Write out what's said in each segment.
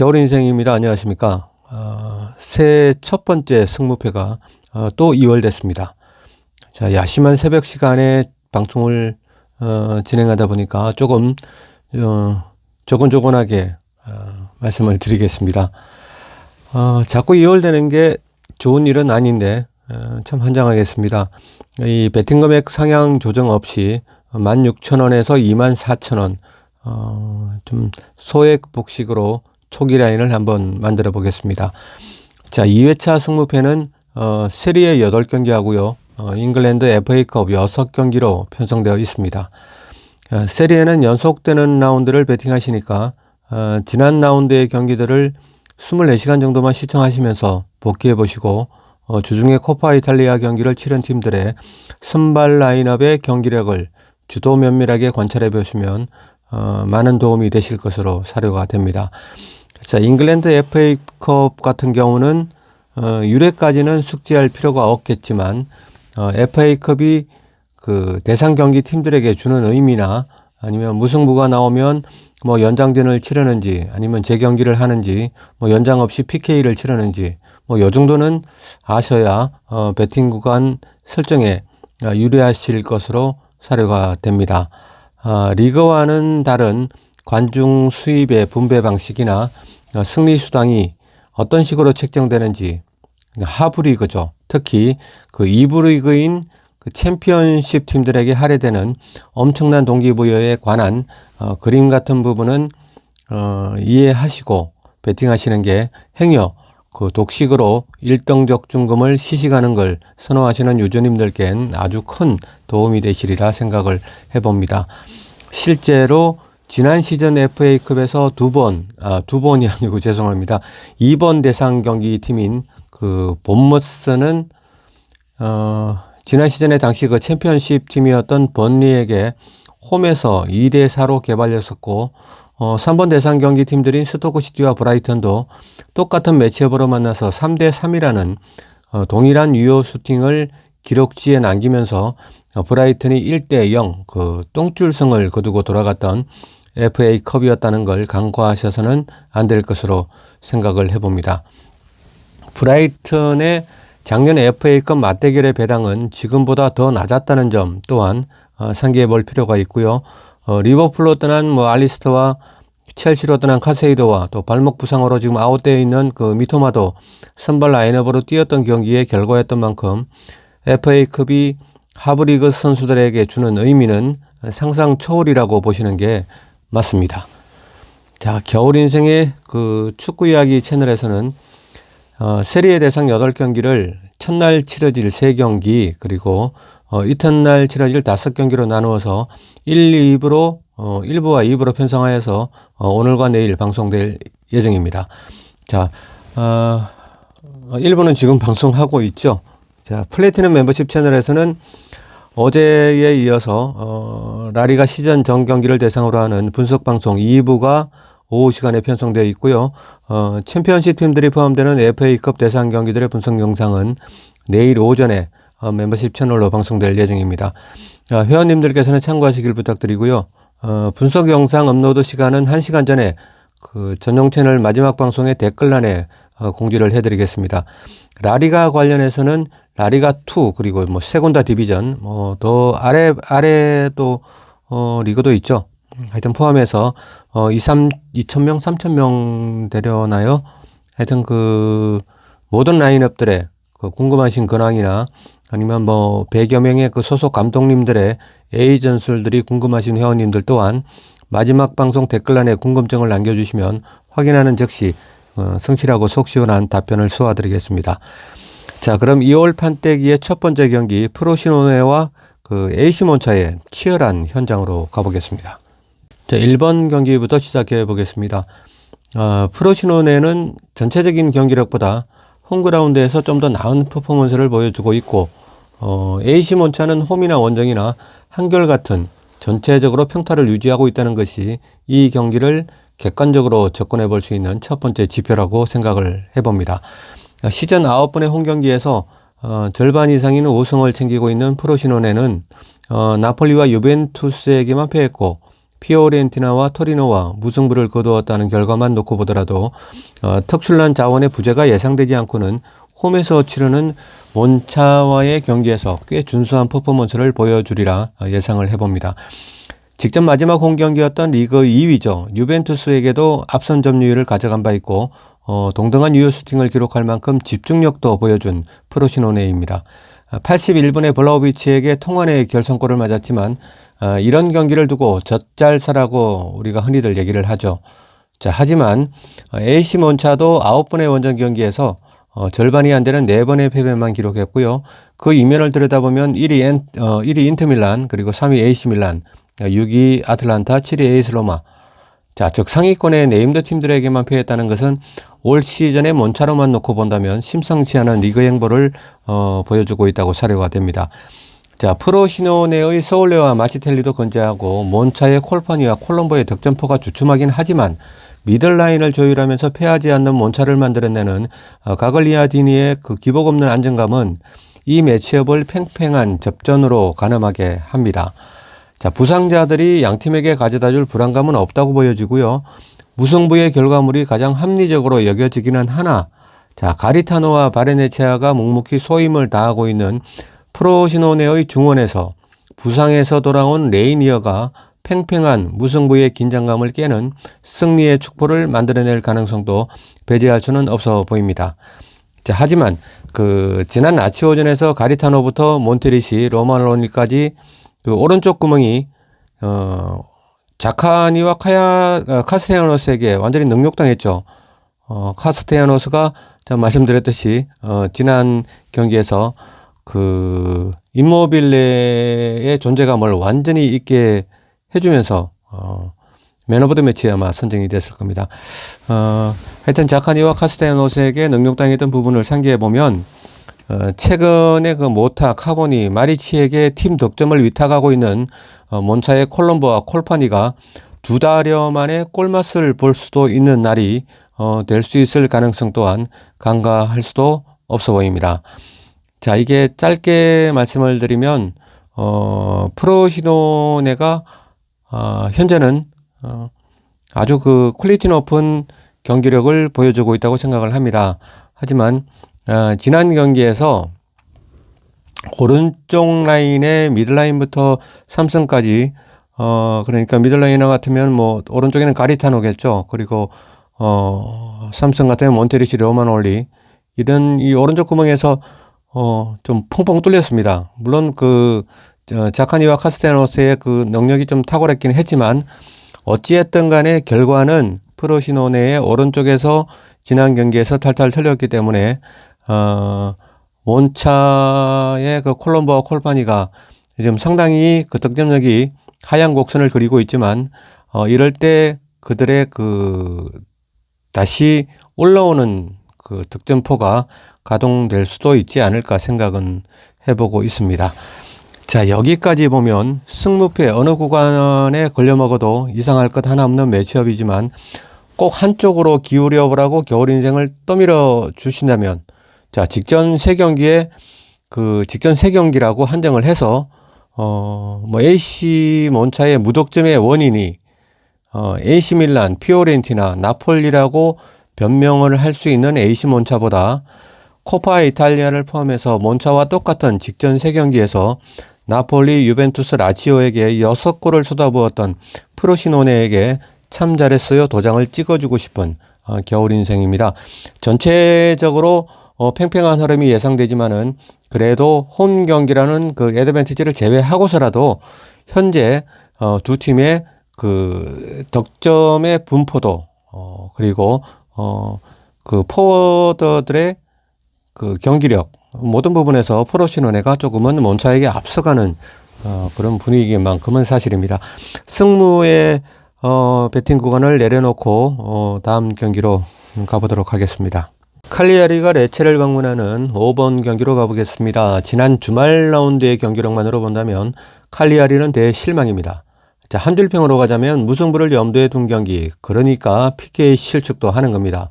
겨울 인생입니다. 안녕하십니까. 어, 새해 첫 번째 승무패가 어, 또 2월 됐습니다. 자, 야심한 새벽 시간에 방송을 어, 진행하다 보니까 조금 어, 조곤조곤하게 어, 말씀을 드리겠습니다. 어, 자꾸 2월 되는 게 좋은 일은 아닌데 어, 참 환장하겠습니다. 이 베팅 금액 상향 조정 없이 16,000원에서 24,000원 어, 좀 소액 복식으로 초기 라인을 한번 만들어 보겠습니다. 자, 2회차 승무패는 어, 세리에 8경기 하고요. 어, 잉글랜드 FA컵 6경기로 편성되어 있습니다. 어, 세리에는 연속되는 라운드를 베팅하시니까 어, 지난 라운드의 경기들을 24시간 정도만 시청하시면서 복귀해 보시고 어, 주중에 코파 이탈리아 경기를 치른 팀들의 선발 라인업의 경기력을 주도 면밀하게 관찰해 보시면 어, 많은 도움이 되실 것으로 사료가 됩니다. 자, 잉글랜드 FA컵 같은 경우는 어, 유례까지는 숙지할 필요가 없겠지만 어, FA컵이 그 대상 경기 팀들에게 주는 의미나 아니면 무승부가 나오면 뭐 연장전을 치르는지 아니면 재경기를 하는지 뭐 연장 없이 PK를 치르는지 뭐 요 정도는 아셔야 어, 배팅 구간 설정에 어, 유리하실 것으로 사료가 됩니다. 아, 리그와는 다른 관중 수입의 분배 방식이나 어, 승리 수당이 어떤 식으로 책정되는지 하부 리그죠. 특히 그 2부 리그인 그 챔피언십 팀들에게 할애되는 엄청난 동기부여에 관한 어, 그림 같은 부분은 어, 이해하시고 베팅하시는 게 행여 그 독식으로 일등 적 중금을 시식하는 걸 선호하시는 유저님들께는 아주 큰 도움이 되시리라 생각을 해봅니다. 실제로 지난 시즌 FA컵에서 두 번, 아, 두 번이 아니고 죄송합니다. 2번 대상 경기 팀인 그 본머스는 어, 지난 시즌에 당시 그 챔피언십 팀이었던 번리에게 홈에서 2대 4로 개발렸었고 어, 3번 대상 경기 팀들인 스토크시티와 브라이턴도 똑같은 매치업으로 만나서 3대 3이라는 어, 동일한 유효 슈팅을 기록지에 남기면서 어, 브라이튼이 1대 0 그 똥줄승을 거두고 돌아갔던 FA컵이었다는 걸 간과하셔서는 안 될 것으로 생각을 해봅니다. 브라이튼의 작년 FA컵 맞대결의 배당은 지금보다 더 낮았다는 점 또한 어, 상기해 볼 필요가 있고요. 어, 리버풀로 떠난 뭐 알리스터와 첼시로 떠난 카세이도와 또 발목 부상으로 지금 아웃되어 있는 그 미토마도 선발 라인업으로 뛰었던 경기의 결과였던 만큼 FA컵이 하브리그 선수들에게 주는 의미는 상상 초월이라고 보시는 게 맞습니다. 자, 겨울 인생의 그 축구 이야기 채널에서는 어, 세리에 대상 8경기를 첫날 치러질 3경기 그리고 어, 이튿날 치러질 5경기로 나누어서 1, 2부로 어, 1부와 2부로 편성하여서 어, 오늘과 내일 방송될 예정입니다. 자, 어, 1부는 지금 방송하고 있죠. 자, 플래티넘 멤버십 채널에서는 어제에 이어서 어, 라리가 시즌 전 경기를 대상으로 하는 분석 방송 2부가 오후 시간에 편성되어 있고요. 어, 챔피언십 팀들이 포함되는 FA컵 대상 경기들의 분석 영상은 내일 오전에 어, 멤버십 채널로 방송될 예정입니다. 어, 회원님들께서는 참고하시길 부탁드리고요. 어, 분석 영상 업로드 시간은 1시간 전에 그 전용 채널 마지막 방송의 댓글란에 어, 공지를 해드리겠습니다. 라리가 관련해서는 라리가 2 그리고 뭐 세곤다 디비전 뭐더 아래 아래 또 어, 리그도 있죠. 하여튼 포함해서 어, 2, 3, 2,000명, 3,000명 되려나요? 하여튼 그 모든 라인업들의 그 궁금하신 근황이나 아니면 뭐 100여 명의 그 소속 감독님들의 에이전술들이 궁금하신 회원님들 또한 마지막 방송 댓글란에 궁금증을 남겨주시면 확인하는 즉시 어, 성실하고 속 시원한 답변을 쏘아드리겠습니다. 자, 그럼 2월 판때기의 첫 번째 경기 프로시노네와 그 에이시몬차의 치열한 현장으로 가보겠습니다. 자, 1번 경기부터 시작해 보겠습니다. 어, 프로시노네는 전체적인 경기력보다 홈그라운드에서 좀 더 나은 퍼포먼스를 보여주고 있고 어, 에이시몬차는 홈이나 원정이나 한결같은 전체적으로 평타를 유지하고 있다는 것이 이 경기를 객관적으로 접근해 볼 수 있는 첫 번째 지표라고 생각을 해봅니다. 시즌 9번의 홈 경기에서 어, 절반 이상인 5승을 챙기고 있는 프로시노네는 어, 나폴리와 유벤투스에게만 패했고 피오렌티나와 토리노와 무승부를 거두었다는 결과만 놓고 보더라도 어, 특출난 자원의 부재가 예상되지 않고는 홈에서 치르는 몬차와의 경기에서 꽤 준수한 퍼포먼스를 보여주리라 어, 예상을 해봅니다. 직전 마지막 홈 경기였던 리그 2위죠. 유벤투스에게도 앞선 점유율을 가져간 바 있고 어, 동등한 유효 슈팅을 기록할 만큼 집중력도 보여준 프로시노네입니다. 81분에 블라우비치에게 통안의 결승골을 맞았지만 아, 이런 경기를 두고 젖잘사라고 우리가 흔히들 얘기를 하죠. 자, 하지만 AC 몬차도 9번의 원정 경기에서 어, 절반이 안 되는 4번의 패배만 기록했고요. 그 이면을 들여다보면 1위, 엔, 어, 1위 인터밀란, 그리고 3위 AC 밀란, 6위 아틀란타, 7위 에이스 로마. 자, 즉 상위권의 네임드 팀들에게만 패했다는 것은 올 시즌의 몬차로만 놓고 본다면 심상치 않은 리그 행보를 어, 보여주고 있다고 사료가 됩니다. 자, 프로시노네의 서울레와 마치텔리도 건재하고 몬차의 콜파니와 콜롬보의 득점포가 주춤하긴 하지만 미들라인을 조율하면서 패하지 않는 몬차를 만들어내는 어, 가글리아디니의 그 기복 없는 안정감은 이 매치업을 팽팽한 접전으로 가늠하게 합니다. 자, 부상자들이 양 팀에게 가져다 줄 불안감은 없다고 보여지고요. 무승부의 결과물이 가장 합리적으로 여겨지기는 하나, 자, 가리타노와 바레네체아가 묵묵히 소임을 다하고 있는 프로시노네의 중원에서 부상에서 돌아온 레이니어가 팽팽한 무승부의 긴장감을 깨는 승리의 축포를 만들어낼 가능성도 배제할 수는 없어 보입니다. 자, 하지만 그 지난 아치오전에서 가리타노부터 몬테리시, 로마로니까지 그 오른쪽 구멍이 어 자카니와 카야 어, 카스테아노스에게 완전히 능욕당했죠. 어 카스테아노스가 제가 말씀드렸듯이 어 지난 경기에서 그 임모빌레의 존재감을 완전히 있게 해주면서 어, 맨 오브 더 매치에 아마 선정이 됐을 겁니다. 어, 하여튼 자카니와 카스테아노스에게 능력당했던 부분을 상기해 보면 어, 최근에 그 모타 카보니 마리치에게 팀 득점을 위탁하고 있는 어, 몬차의 콜롬보와 콜파니가 두 달여 만에 골맛을 볼 수도 있는 날이 어, 될 수 있을 가능성 또한 간과할 수도 없어 보입니다. 자, 이게 짧게 말씀을 드리면, 어, 프로시노네가, 어, 현재는, 어, 아주 그 퀄리티 높은 경기력을 보여주고 있다고 생각을 합니다. 하지만, 어, 지난 경기에서 오른쪽 라인의 미들라인부터 삼성까지, 어, 그러니까 미들라이너 같으면 뭐, 오른쪽에는 가리타노겠죠. 그리고, 어, 삼성 같으면 몬테리시 로마놀리. 이런 이 오른쪽 구멍에서 어, 좀 펑펑 뚫렸습니다. 물론 그, 어, 자카니와 카스테노스의 그 능력이 좀 탁월했긴 했지만, 어찌했든 간에 결과는 프로시노네의 오른쪽에서 지난 경기에서 탈탈 털렸기 때문에, 어, 몬차의 그 콜롬보와 콜파니가 지금 상당히 그 득점력이 하향 곡선을 그리고 있지만, 어, 이럴 때 그들의 그, 다시 올라오는 그 득점포가 가동될 수도 있지 않을까 생각은 해보고 있습니다. 자, 여기까지 보면 승무패 어느 구간에 걸려 먹어도 이상할 것 하나 없는 매치업이지만 꼭 한쪽으로 기울여 보라고 겨울 인생을 떠밀어 주신다면 자, 직전 세 경기에 그 직전 세 경기라고 한정을 해서 어, 뭐 AC 몬차의 무득점의 원인이 어, AC 밀란, 피오렌티나, 나폴리라고 변명을 할 수 있는 AC 몬차보다 코파 이탈리아를 포함해서 몬차와 똑같은 직전 세 경기에서 나폴리, 유벤투스, 라치오에게 6골을 쏟아부었던 프로시노네에게 참 잘했어요 도장을 찍어주고 싶은 어, 겨울 인생입니다. 전체적으로 어, 팽팽한 흐름이 예상되지만은 그래도 홈 경기라는 그 애드밴티지를 제외하고서라도 현재 어, 두 팀의 그 득점의 분포도 어, 그리고 어, 그 포워더들의 그 경기력 모든 부분에서 프로시노네가 조금은 몬차에게 앞서가는 어, 그런 분위기인 만큼은 사실입니다. 승무의 어, 배팅 구간을 내려놓고 어, 다음 경기로 가보도록 하겠습니다. 칼리아리가 레체를 방문하는 5번 경기로 가보겠습니다. 지난 주말 라운드의 경기력만으로 본다면 칼리아리는 대실망입니다. 자, 한 줄평으로 가자면 무승부를 염두에 둔 경기, 그러니까 PK 실축도 하는 겁니다.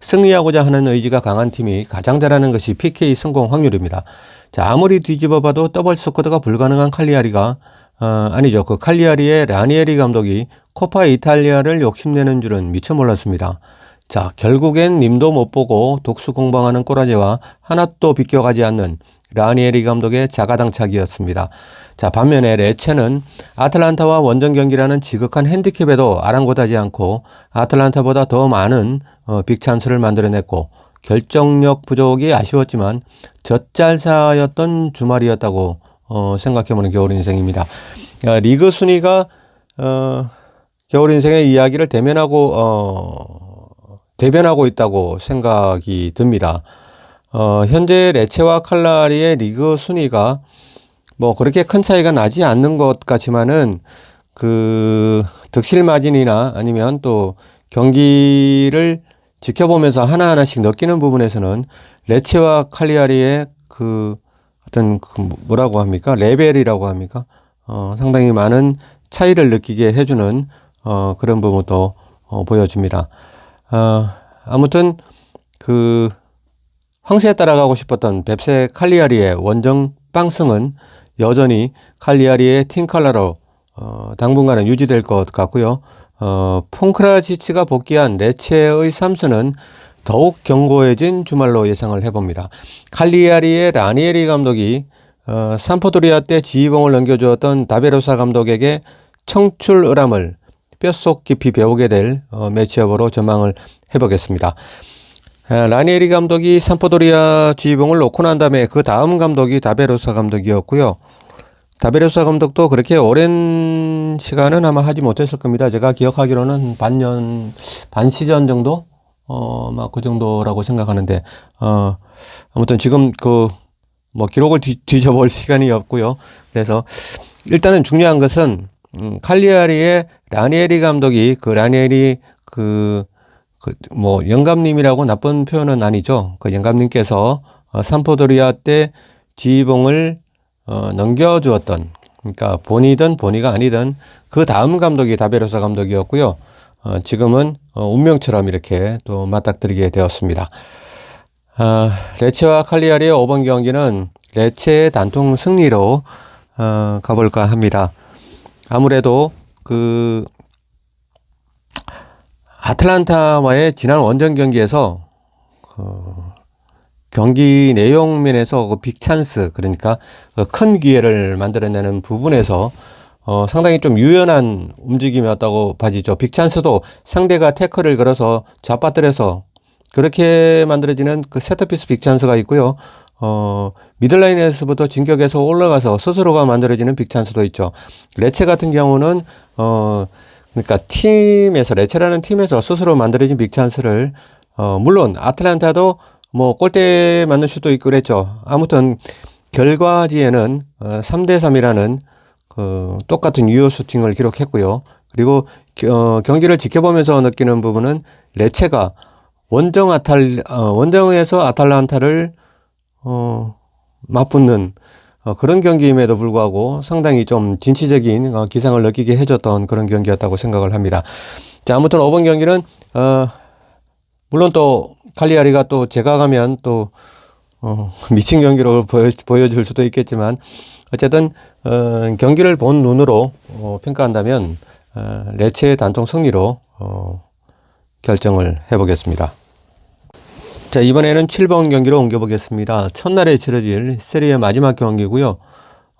승리하고자 하는 의지가 강한 팀이 가장 잘하는 것이 PK 성공 확률입니다. 자, 아무리 뒤집어 봐도 더블 스쿼드가 불가능한 칼리아리가 어, 아니죠. 그 칼리아리의 라니에리 감독이 코파 이탈리아를 욕심내는 줄은 미처 몰랐습니다. 자, 결국엔 님도 못 보고 독수 공방하는 꼬라지와 하나도 비껴가지 않는 라니에리 감독의 자가당착이었습니다. 자, 반면에 레체는 아틀란타와 원정 경기라는 지극한 핸디캡에도 아랑곳하지 않고 아틀란타보다 더 많은 어, 빅찬스를 만들어냈고 결정력 부족이 아쉬웠지만 젖잘사였던 주말이었다고 어, 생각해보는 겨울 인생입니다. 어, 리그 순위가 어, 겨울 인생의 이야기를 대면하고 어, 대변하고 있다고 생각이 듭니다. 어, 현재 레체와 칼라리의 리그 순위가 뭐 그렇게 큰 차이가 나지 않는 것 같지만은 그 득실 마진이나 아니면 또 경기를 지켜보면서 하나하나씩 느끼는 부분에서는 레체와 칼리아리의 그 어떤 그 뭐라고 합니까? 레벨이라고 합니까? 어, 상당히 많은 차이를 느끼게 해주는 어, 그런 부분도 어, 보여줍니다. 어, 아무튼 그 황새에 따라가고 싶었던 뱁새 칼리아리의 원정 빵승은 여전히 칼리아리의 팀칼라로 어, 당분간은 유지될 것 같고요. 어, 폰크라지치가 복귀한 레체의 삼수는 더욱 견고해진 주말로 예상을 해봅니다. 칼리아리의 라니에리 감독이 어, 산포도리아 때 지휘봉을 넘겨주었던 다베로사 감독에게 청출 의람을 뼛속 깊이 배우게 될 어, 매치업으로 전망을 해보겠습니다. 아, 라니에리 감독이 산포도리아 지휘봉을 놓고 난 다음에 그 다음 감독이 다베로사 감독이었고요. 다베로사 감독도 그렇게 오랜 시간은 아마 하지 못했을 겁니다. 제가 기억하기로는 반년, 반 시즌 정도? 어, 막 그 정도라고 생각하는데, 어, 아무튼 지금 그, 뭐 기록을 뒤, 뒤져볼 시간이 없고요. 그래서 일단은 중요한 것은, 음, 칼리아리의 라니에리 감독이 그 라니에리 그, 그, 뭐, 영감님이라고 나쁜 표현은 아니죠. 그 영감님께서 어, 산포도리아 때 지휘봉을 어, 넘겨주었던, 그러니까 본이든 본이가 아니든 그 다음 감독이 다베로사 감독이었고요. 어, 지금은 어, 운명처럼 이렇게 또 맞닥뜨리게 되었습니다. 아, 레체와 칼리아리의 5번 경기는 레체의 단통 승리로 어, 가볼까 합니다. 아무래도 그 아틀란타와의 지난 원정 경기에서 그 경기 내용 면에서 그 빅찬스 그러니까 그큰 기회를 만들어내는 부분에서 어, 상당히 좀 유연한 움직임이었다고 봐지죠. 빅찬스도 상대가 태클을 걸어서 잡아들여서 그렇게 만들어지는 그 세터피스 빅찬스가 있고요. 어, 미들라인에서부터 진격해서 올라가서 스스로가 만들어지는 빅찬스도 있죠. 레체 같은 경우는 어, 그러니까 팀에서 레체라는 팀에서 스스로 만들어진 빅찬스를 어, 물론 아틀란타도 뭐 골대 맞는 슛도 있고 그랬죠. 아무튼 결과지에는 어, 3대 3이라는 그 똑같은 유효 슈팅을 기록했고요. 그리고 어, 경기를 지켜보면서 느끼는 부분은 레체가 원정 아탈 어, 원정에서 아탈란타를 어, 맞붙는 어, 그런 경기임에도 불구하고 상당히 좀 진취적인 어, 기상을 느끼게 해줬던 그런 경기였다고 생각을 합니다. 자, 아무튼 5번 경기는 어, 물론 또 칼리아리가 또 제가 가면 또 어, 미친 경기로 보여, 보여줄 수도 있겠지만 어쨌든 어, 경기를 본 눈으로 어, 평가한다면 어, 레체의 단통 승리로 어, 결정을 해보겠습니다. 자 이번에는 7번 경기로 옮겨보겠습니다. 첫날에 치러질 세리의 마지막 경기고요.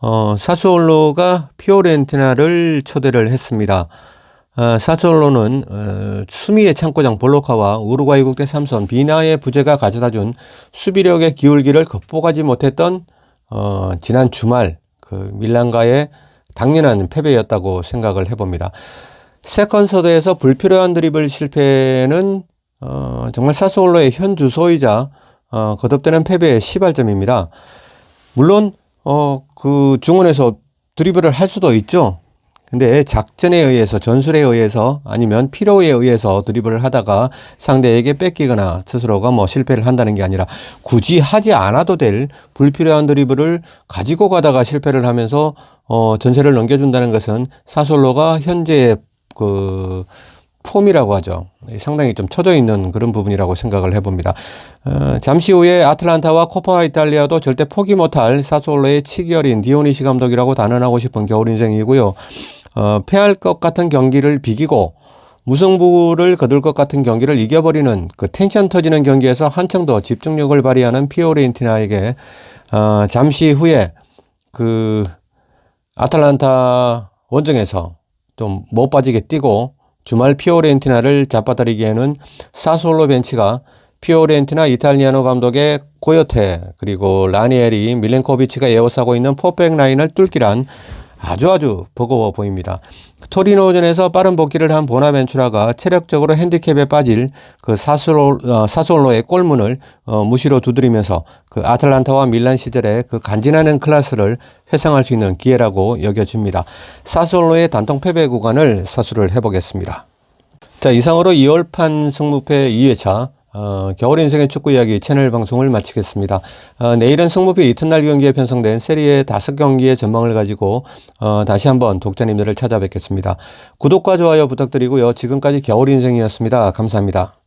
어, 사수올로가 피오렌티나를 초대를 했습니다. 어, 사수올로는 어, 수미의 창고장 볼로카와 우루과이 국대 삼선 비나의 부재가 가져다준 수비력의 기울기를 극복하지 못했던 어, 지난 주말 그 밀란과의 당연한 패배였다고 생각을 해봅니다. 세컨 서드에서 불필요한 드리블 실패는 어, 정말 사스올로의 현 주소이자 어, 거듭되는 패배의 시발점입니다. 물론 어, 그 중원에서 드리블을 할 수도 있죠. 근데 작전에 의해서 전술에 의해서 아니면 필요에 의해서 드리블을 하다가 상대에게 뺏기거나 스스로가 뭐 실패를 한다는 게 아니라 굳이 하지 않아도 될 불필요한 드리블을 가지고 가다가 실패를 하면서 어 전세를 넘겨준다는 것은 사솔로가 현재의 그 폼이라고 하죠. 상당히 좀 처져 있는 그런 부분이라고 생각을 해봅니다. 어, 잠시 후에 아틀란타와 코파 이탈리아도 절대 포기 못할 사솔로의 치기 어린 디오니시 감독이라고 단언하고 싶은 겨울 인생이고요. 어, 패할 것 같은 경기를 비기고 무승부를 거둘 것 같은 경기를 이겨버리는 그 텐션 터지는 경기에서 한층 더 집중력을 발휘하는 피오렌티나에게 어, 잠시 후에 그 아틀란타 원정에서 좀 못 빠지게 뛰고 주말 피오렌티나를 잡아다리기에는 사솔로 벤치가 피오렌티나 이탈리아노 감독의 고요테 그리고 라니에리 밀렌코비치가 에워싸고 있는 포백 라인을 뚫기란 아주 아주 버거워 보입니다. 토리노전에서 빠른 복귀를 한 보나벤투라가 체력적으로 핸디캡에 빠질 그 사솔로, 어, 사솔로의 골문을 어, 무시로 두드리면서 그 아틀란타와 밀란 시절의 그 간지나는 클래스를 회상할 수 있는 기회라고 여겨집니다. 사솔로의 단통 패배 구간을 사수를 해보겠습니다. 자, 이상으로 2월판 승무패 2회차 어, 겨울 인생의 축구 이야기 채널 방송을 마치겠습니다. 어, 내일은 승무패 이튿날 경기에 편성된 세리의 다섯 경기의 전망을 가지고 어, 다시 한번 독자님들을 찾아뵙겠습니다. 구독과 좋아요 부탁드리고요. 지금까지 겨울 인생이었습니다. 감사합니다.